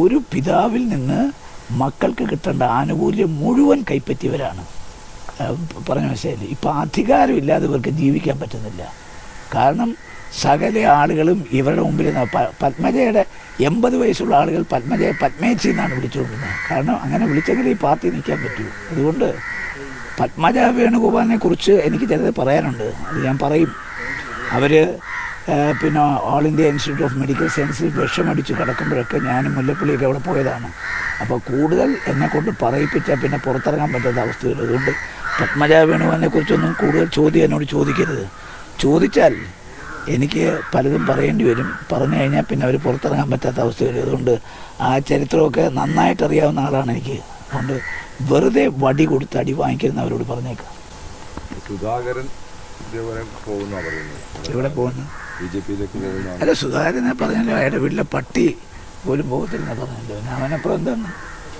ഒരു പിതാവിൽ നിന്ന് മക്കൾക്ക് കിട്ടേണ്ട ആനുകൂല്യം മുഴുവൻ കൈപ്പറ്റിയവരാണ്. പറഞ്ഞ മനസ്സിലായില്ലേ? ഇപ്പം അധികാരമില്ലാതെ ഇവർക്ക് ജീവിക്കാൻ പറ്റുന്നില്ല. കാരണം സകല ആളുകളും ഇവരുടെ മുമ്പിൽ പത്മജയുടെ എൺപത് വയസ്സുള്ള ആളുകൾ പത്മജയെ പത്മേച്ചി എന്നാണ് വിളിച്ചുകൊണ്ടിരുന്നത്. കാരണം അങ്ങനെ വിളിച്ചെങ്കിൽ ഈ പാർട്ടി നിൽക്കാൻ പറ്റൂ. അതുകൊണ്ട് പത്മജ വേണുഗോപാലിനെ കുറിച്ച് എനിക്ക് ചിലത് പറയാനുണ്ട്. അത് ഞാൻ പറയും. അവർ പിന്നെ all India institute of medical സയൻസിൽ വിഷമടിച്ച് കിടക്കുമ്പോഴൊക്കെ ഞാനും മുല്ലപ്പള്ളിയൊക്കെ അവിടെ പോയതാണ്. അപ്പോൾ കൂടുതൽ എന്നെക്കൊണ്ട് പറയിപ്പിച്ചാൽ പിന്നെ പുറത്തിറങ്ങാൻ പറ്റാത്ത അവസ്ഥയിൽ. അതുകൊണ്ട് പത്മജ വേണുവിനെക്കുറിച്ചൊന്നും കുറിച്ചൊന്നും കൂടുതൽ ചോദ്യം എന്നോട് ചോദിക്കരുത്. ചോദിച്ചാൽ എനിക്ക് പലതും പറയേണ്ടി വരും. പറഞ്ഞു കഴിഞ്ഞാൽ പിന്നെ അവർ പുറത്തിറങ്ങാൻ പറ്റാത്ത അവസ്ഥ വരും അതുകൊണ്ട് ആ ചരിത്രമൊക്കെ നന്നായിട്ട് അറിയാവുന്ന ആളാണ് എനിക്ക്. അതുകൊണ്ട് വെറുതെ വടി കൊടുത്ത് അടി വാങ്ങിക്കുന്നവരോട് പറഞ്ഞേക്കാം. സുധാകരൻ ഇവിടെ പോകുന്നു? ബി ജെ പിയിലേക്ക് പോകുന്ന അല്ല സുധാകരനെ പറഞ്ഞല്ലോ അയാളുടെ വീട്ടിലെ പട്ടി പോലും പോകത്തില്ലെന്ന് പറഞ്ഞല്ലോ. പിന്നെ അവനപ്പുറം എന്താണ്?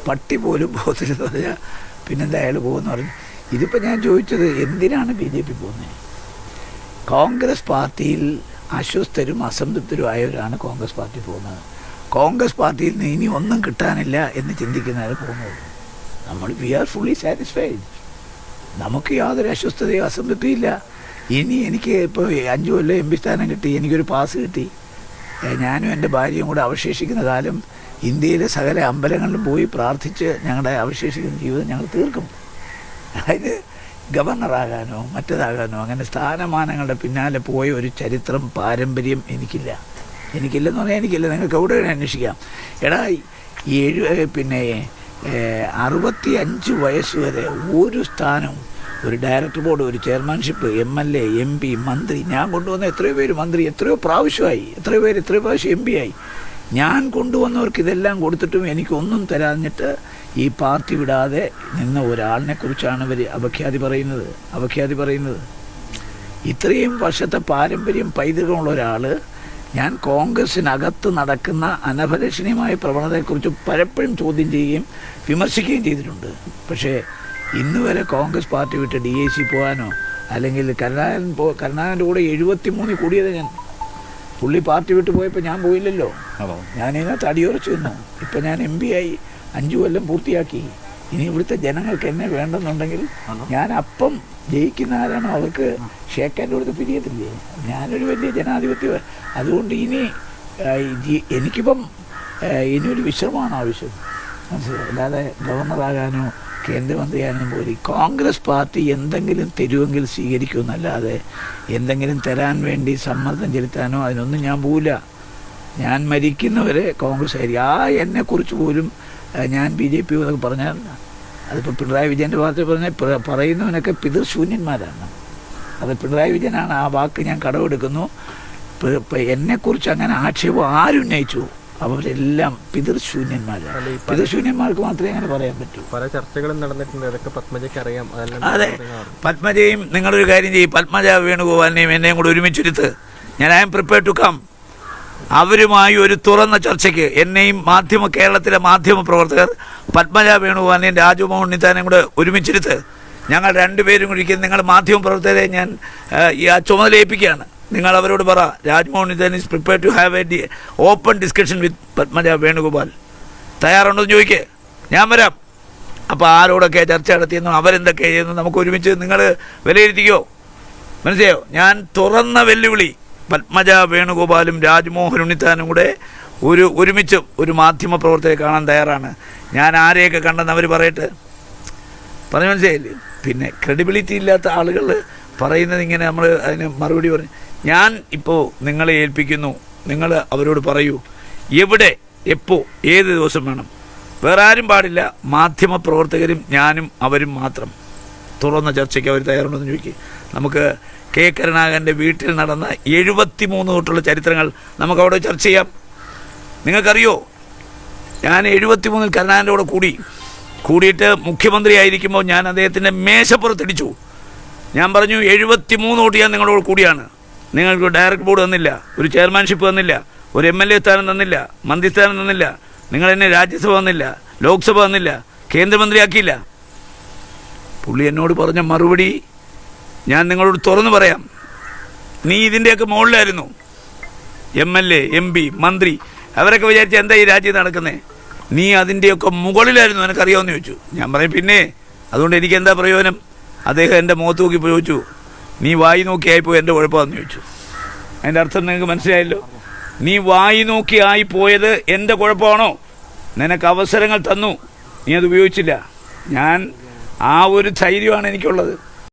പട്ടി പോലും പോകത്തില്ലെന്ന് പറഞ്ഞാൽ പിന്നെന്താ അയാൾ പോകുമെന്ന് പറഞ്ഞു. ഇതിപ്പോൾ ഞാൻ ചോദിച്ചത് എന്തിനാണ് ബി ജെ പി പോകുന്നത്? കോൺഗ്രസ് പാർട്ടിയിൽ അസ്വസ്ഥരും അസംതൃപ്തരും ആയവരാണ് കോൺഗ്രസ് പാർട്ടി പോകുന്നത്. കോൺഗ്രസ് പാർട്ടിയിൽ നിന്ന് ഇനി ഒന്നും കിട്ടാനില്ല എന്ന് ചിന്തിക്കുന്നവർ പോകുന്നത്. നമ്മൾ വി ആർ ഫുള്ളി സാറ്റിസ്ഫൈഡ് നമുക്ക് യാതൊരു അസ്വസ്ഥതയോ അസംതൃപ്തിയും ഇല്ല. ഇനി എനിക്ക് ഇപ്പോൾ അഞ്ചു കൊല്ലം എം പി സ്ഥാനം കിട്ടി എനിക്കൊരു പാസ് കിട്ടി. ഞാനും എന്റെ ഭാര്യയും കൂടെ അവശേഷിക്കുന്ന കാലം ഇന്ത്യയിലെ സകല അമ്പലങ്ങളിലും പോയി പ്രാർത്ഥിച്ച് ഞങ്ങളുടെ അവശേഷിക്കുന്ന ജീവിതം ഞങ്ങൾ തീർക്കും. അതായത് ഗവർണറാകാനോ മറ്റേതാകാനോ അങ്ങനെ സ്ഥാനമാനങ്ങളുടെ പിന്നാലെ പോയ ഒരു ചരിത്രം പാരമ്പര്യം എനിക്കില്ല. എനിക്കില്ലെന്ന് പറഞ്ഞാൽ എനിക്കില്ല. നിങ്ങൾക്ക് എവിടെ അന്വേഷിക്കാം. എടാ ഏഴ് പിന്നെ അറുപത്തി അഞ്ച് വയസ്സ് വരെ ഒരു സ്ഥാനവും ഒരു ഡയറക്ടർ ബോർഡ് ഒരു chairmanship M L A M P മന്ത്രി. ഞാൻ കൊണ്ടുവന്ന എത്രയോ പേര് മന്ത്രി എത്രയോ പ്രാവശ്യമായി എത്രയോ പേര് എത്രയോ പ്രാവശ്യം എം പി ആയി. ഞാൻ കൊണ്ടുവന്നവർക്ക് ഇതെല്ലാം കൊടുത്തിട്ടും എനിക്കൊന്നും തരാഞ്ഞിട്ട് ഈ പാർട്ടി വിടാതെ നിന്ന ഒരാളിനെ കുറിച്ചാണ് ഇവർ അപഖ്യാതി പറയുന്നത് അപഖ്യാതി പറയുന്നത്. ഇത്രയും വർഷത്തെ പാരമ്പര്യം പൈതൃകമുള്ള ഒരാൾ ഞാൻ കോൺഗ്രസ്സിനകത്ത് നടക്കുന്ന അനഭലഷണീയമായ പ്രവണതയെക്കുറിച്ച് പലപ്പോഴും ചോദ്യം ചെയ്യുകയും വിമർശിക്കുകയും ചെയ്തിട്ടുണ്ട്. പക്ഷേ ഇന്ന് വരെ കോൺഗ്രസ് പാർട്ടി വിട്ട് ഡി എ സി പോകാനോ അല്ലെങ്കിൽ കരുണാകരൻ പോ കരുണാകരന്റെ കൂടെ എഴുപത്തി മൂന്നിൽ കൂടിയത് ഞാൻ. പുള്ളി പാർട്ടി വിട്ട് പോയപ്പോൾ ഞാൻ പോയില്ലല്ലോ. ഞാൻ ഇതിനകത്ത് അടിയുറച്ചു നിന്നു. ഇപ്പം ഞാൻ എം പി ആയി അഞ്ചു കൊല്ലം പൂർത്തിയാക്കി. ഇനി ഇവിടുത്തെ ജനങ്ങൾക്ക് എന്നെ വേണ്ടെന്നുണ്ടെങ്കിൽ ഞാൻ അപ്പം ജയിക്കുന്ന ആരാണോ അവർക്ക് ഷേക്കാന്റെ കൊടുത്ത് പിരിയത്തില്ലേ? ഞാനൊരു വലിയ ജനാധിപത്യ അതുകൊണ്ട് ഇനി എനിക്കിപ്പം ഇനിയൊരു വിശ്രമമാണ് ആവശ്യം. മനസ്സിലായി? അല്ലാതെ ഗവർണറാകാനോ കേന്ദ്രമന്ത്രിയാകാനോ പോലും കോൺഗ്രസ് പാർട്ടി എന്തെങ്കിലും തരുമെങ്കിൽ സ്വീകരിക്കുമെന്നല്ലാതെ എന്തെങ്കിലും തരാൻ വേണ്ടി സമ്മർദ്ദം ചെലുത്താനോ അതിനൊന്നും ഞാൻ പോവില്ല. ഞാൻ മരിക്കുന്നവരെ കോൺഗ്രസ് ആയിരിക്കും. ആ എന്നെക്കുറിച്ച് പോലും ഞാൻ ബി ജെ പി എന്നൊക്കെ പറഞ്ഞാൽ അതിപ്പോൾ പിണറായി വിജയന്റെ പാർട്ടി പറഞ്ഞാൽ പറയുന്നവനൊക്കെ പിതൃശൂന്യന്മാരാണ്. അത് പിണറായി വിജയനാണ് ആ വാക്ക് ഞാൻ കടമെടുക്കുന്നു. എന്നെക്കുറിച്ച് അങ്ങനെ ആക്ഷേപം ആരുന്നയിച്ചു അവരെല്ലാം പിതൃശൂന്യന്മാരാണ് പിതൃശൂന്യന്മാർക്ക് മാത്രമേ അങ്ങനെ പറയാൻ പറ്റൂ. പല ചർച്ചകളും നടന്നിട്ടുണ്ട്. അതൊക്കെ പത്മജയ്ക്ക് അറിയാം. അതെ. പത്മജയും നിങ്ങളൊരു കാര്യം ചെയ്യും. പത്മജ വേണുഗോപാലിനെയും എന്നെയും കൂടെ ഒരുമിച്ചെടുത്ത് ഞാൻ I am prepare to come. അവരുമായി ഒരു തുറന്ന ചർച്ചയ്ക്ക് എന്നെയും മാധ്യമ കേരളത്തിലെ മാധ്യമ പ്രവർത്തകർ പത്മജ വേണുഗോപാലിനെയും രാജുമോഹൻ ഉണ്ണിത്താനെയും കൂടെ ഒരുമിച്ചിരുത്ത് ഞങ്ങൾ രണ്ടുപേരും കൂടി നിങ്ങൾ മാധ്യമ പ്രവർത്തകരെ ഞാൻ ആ, ചുമതല ഏൽപ്പിക്കുകയാണ്. നിങ്ങൾ അവരോട് പറ Rajmohan Unnithan is prepare to have a open discussion with Padmaja Venugopal. തയ്യാറുണ്ടോ എന്ന് ചോദിക്കേ. ഞാൻ വരാം. അപ്പോൾ ആരോടൊക്കെ ചർച്ച നടത്തിയെന്നും അവരെന്തൊക്കെ ചെയ്യുന്നു നമുക്ക് ഒരുമിച്ച് നിങ്ങൾ വിലയിരുത്തിക്കോ. മനസ്സിലായോ? ഞാൻ തുറന്ന വെല്ലുവിളി പത്മജ വേണുഗോപാലും രാജ്മോഹൻ ഉണ്ണിത്താനും കൂടെ ഒരു ഒരുമിച്ച് ഒരു മാധ്യമ പ്രവർത്തകരെ കാണാൻ തയ്യാറാണ്. ഞാൻ ആരെയൊക്കെ കണ്ടെന്ന് അവർ പറയട്ടെ? പറഞ്ഞു മനസ്സിലായില്ലേ? പിന്നെ ക്രെഡിബിലിറ്റി ഇല്ലാത്ത ആളുകൾ പറയുന്നത് ഇങ്ങനെ നമ്മൾ അതിന് മറുപടി പറഞ്ഞു ഞാൻ ഇപ്പോൾ നിങ്ങളെ ഏൽപ്പിക്കുന്നു. നിങ്ങൾ അവരോട് പറയൂ എവിടെ എപ്പോൾ ഏത് ദിവസം വേണം? വേറെ ആരും പാടില്ല. മാധ്യമ പ്രവർത്തകരും ഞാനും അവരും മാത്രം. തുറന്ന ചർച്ചയ്ക്ക് അവർ തയ്യാറുണ്ടെന്ന് ചോദിക്കുക നമുക്ക് കെ. കരുണാകരന്റെ വീട്ടിൽ നടന്ന എഴുപത്തി മൂന്ന് തൊട്ടുള്ള ചരിത്രങ്ങൾ നമുക്ക് അവിടെ ചർച്ച ചെയ്യാം. നിങ്ങൾക്കറിയോ? ഞാൻ എഴുപത്തി മൂന്നിൽ കരുണാകരന്റെ കൂടെ കൂടി. കൂടിയിട്ട് മുഖ്യമന്ത്രി ആയിരിക്കുമ്പോൾ ഞാൻ അദ്ദേഹത്തിന്റെ മേശപ്പുറത്തിടിച്ചു ഞാൻ പറഞ്ഞു എഴുപത്തി മൂന്ന് തൊട്ട് ഞാൻ നിങ്ങളോട് കൂടിയാണ്. നിങ്ങൾക്ക് ഡയറക്ട് ബോർഡ് തന്നില്ല ഒരു ചെയർമാൻഷിപ്പ് തന്നില്ല ഒരു എം എൽ എ സ്ഥാനം തന്നില്ല മന്ത്രിസ്ഥാനം തന്നില്ല നിങ്ങൾ എന്നെ രാജ്യസഭ തന്നില്ല ലോക്സഭ തന്നില്ല കേന്ദ്രമന്ത്രിയാക്കിയില്ല. പുള്ളി എന്നോട് പറഞ്ഞ മറുപടി ഞാൻ നിങ്ങളോട് തുറന്നു പറയാം. നീ ഇതിന്റെയൊക്കെ മുകളിലായിരുന്നു. M L A M P മന്ത്രി അവരൊക്കെ വിചാരിച്ച എന്താ ഈ രാജ്യം നടക്കുന്നത് നീ അതിന്റെയൊക്കെ മുകളിലായിരുന്നു എനിക്കറിയാമെന്ന് ചോദിച്ചു. ഞാൻ പറയും പിന്നെ അതുകൊണ്ട് എനിക്ക് എന്താ പ്രയോജനം? അദ്ദേഹം എന്റെ മുഖത്ത് നോക്കി ചോദിച്ചു. നീ വായി നോക്കിയായിപ്പോയി എന്റെ കുഴപ്പമാണെന്ന് ചോദിച്ചു. അതിന്റെ അർത്ഥം നിങ്ങൾക്ക് മനസ്സിലായല്ലോ? നീ വായി നോക്കിയായി പോയത് എന്റെ കുഴപ്പമാണോ? നിനക്ക് അവസരങ്ങൾ തന്നു. നീ അത് ഉപയോഗിച്ചില്ല. ഞാൻ ആ ഒരു ധൈര്യമാണ് എനിക്കുള്ളത്.